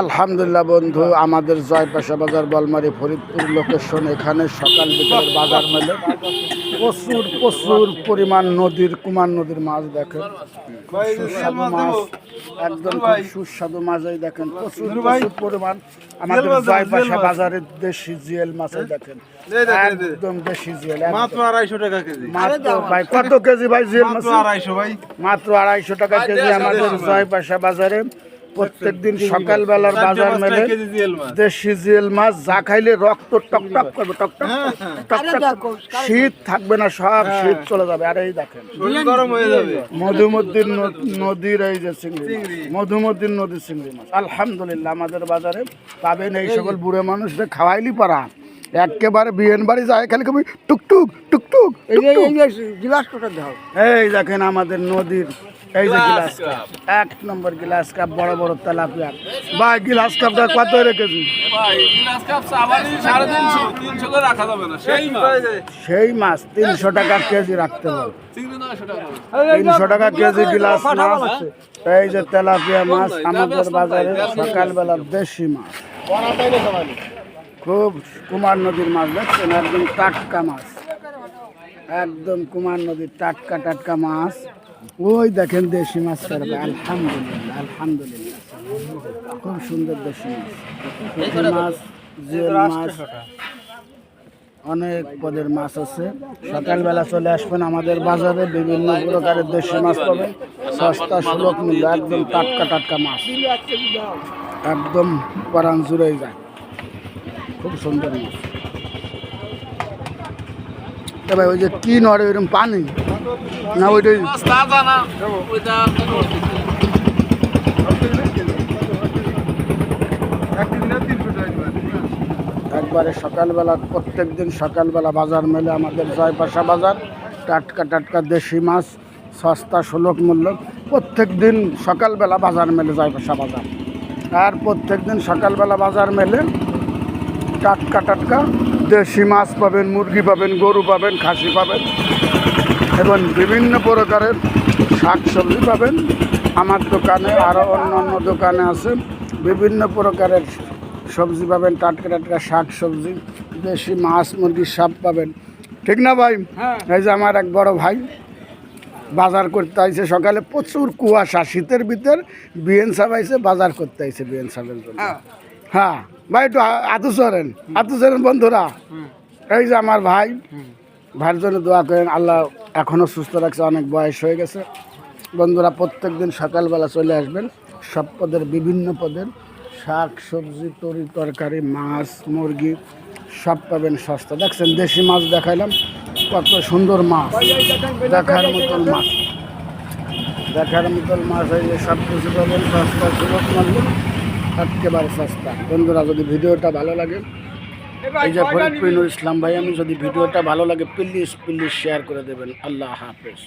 আলহামদুলিল্লাহ বন্ধু আমাদের জয়পাশা বাজার বলমারি ফরিদপুর লোকেশন এখানে সকাল বিকেলের বাজার মেলে প্রচুর প্রচুর পরিমাণ নদীর কুমার নদীর মাছ দেখেন। সুস্বাদু মাছ একদম খুব সুস্বাদু মাছ এই দেখেন। প্রচুর প্রচুর পরিমাণ আমাদের জয়পাশা বাজারের দেশি জিএল মাছ দেখেন। একদম দেশি জিএল মাত্র আড়াইশো টাকা কেজি। মাত্র ভাই কত কেজি ভাই জিএল মাছ মাত্র আড়াইশো ভাই। মাত্র আড়াইশো টাকা কেজি আমাদের জয়পাশা বাজারে। প্রত্যেক দিন সকালবেলার বাজার মেলে কেজি জিএল মাছ। দেশি জিয়েল মাছ যা খাইলে রক্ত টকটক টক করবে টকটক টকটক টক টক শীত থাকবে না সব শীত চলে যাবে। আর এই দেখেন শরীর গরম হয়ে যাবে। মধুমদ্দিন নদীর এই যে চিংড়ি চিংড়ি। মধুমদ্দিন নদীর চিংড়ি মাছ। আলহামদুলিল্লাহ আমাদের বাজারে পাবেন এই সকল বুড়ো মানুষদের খাওয়াইলি পারা। একেবারে বিয়েন বাড়ি যায় খালি কবি টুকটুক টুকটুক এই দেখেন আমাদের নদীর এই যে গ্লাস কাপ। এক নম্বর গ্লাস কাপ বড় বড় তেলাপিয়া ভাই গ্লাস কাপটা কত রেখেছি সেই মাছ। তিনশো টাকা কেজি রাখতে হবে। তিনশো টাকা। কেজি গিলাস মাছ। এই যে তেলাপিয়া মাছ আমাদের বাজারে সকালবেলা দেশি মাছ। খুব কুমার নদীর মাছ দেখছেন? একদম টাটকা মাছ। একদম কুমার নদীর টাটকা টাটকা মাছ। ওই দেখেন দেশি মাছ করবে আলহামদুলিল্লাহ আলহামদুলিল্লাহ। খুব সুন্দর দেশি মাছ। মাছ জিওল মাছ অনেক পদের মাছ আছে। সকালবেলা চলে আসবেন আমাদের বাজারে বিভিন্ন প্রকারের দেশি মাছ পাবেন। সস্তা সুলভ মূল্য একদম টাটকা টাটকা মাছ। একদম পরান জুড়ে যায়। খুব সুন্দর মাছ এবার ওই যে কি নড়ে ওইরকম পানি? না ওইটাই একবারে সকালবেলা প্রত্যেক দিন সকালবেলা বাজার মেলে আমাদের জয়পাশা বাজার টাটকা টাটকা দেশি মাছ সস্তা সুলভ মূল্য। প্রত্যেক দিন সকালবেলা বাজার মেলে জয়পাশা বাজার। আর প্রত্যেক দিন সকালবেলা বাজার মেলে টাটকা টাটকা। দেশি মাছ পাবেন মুরগি পাবেন গরু পাবেন খাসি পাবেন। এবং বিভিন্ন প্রকারের শাক সবজি পাবেন। আমার দোকানে আরও অন্য অন্য দোকানে আছে। বিভিন্ন প্রকারের সবজি পাবেন টাটকা টাটকা শাক সবজি দেশি মাছ মুরগি সব পাবেন। ঠিক না ভাই? এই যে আমার এক বড় ভাই বাজার করতে আইছে সকালে প্রচুর কুয়াশা শীতের ভিতর বিএন সাহেব আইছে বাজার করতে আইছে বিএন সাহেবের জন্য হ্যাঁ। ভাই, একটু আতু সরেন। আতু সরেন বন্ধুরা। এই যে আমার ভাই, ভাইয়ের জন্য দোয়া করেন, আল্লাহ এখনও সুস্থ রাখছে, অনেক বয়স হয়ে গেছে। বন্ধুরা প্রত্যেক দিন সকালবেলা চলে আসবেন, সব পদের বিভিন্ন পদের, শাক, সবজি, তরি, তরকারি, মাছ, মুরগি, সব পাবেন সস্তা। দেখছেন, দেশি মাছ দেখাইলাম, কত সুন্দর মাছ। দেখার মতন মাছ। দেখার মতন মাছ হয়ে সব কিছু পাবেন সস্তা সুলভ মূল্য। একেবারে সস্তা বন্ধুরা, যদি ভিডিওটা ভালো লাগে, এই যে ফরিদ ইসলাম ভাই, আমি যদি ভিডিওটা ভালো লাগে প্লিজ প্লিজ শেয়ার করে দেবেন। আল্লাহ হাফেজ।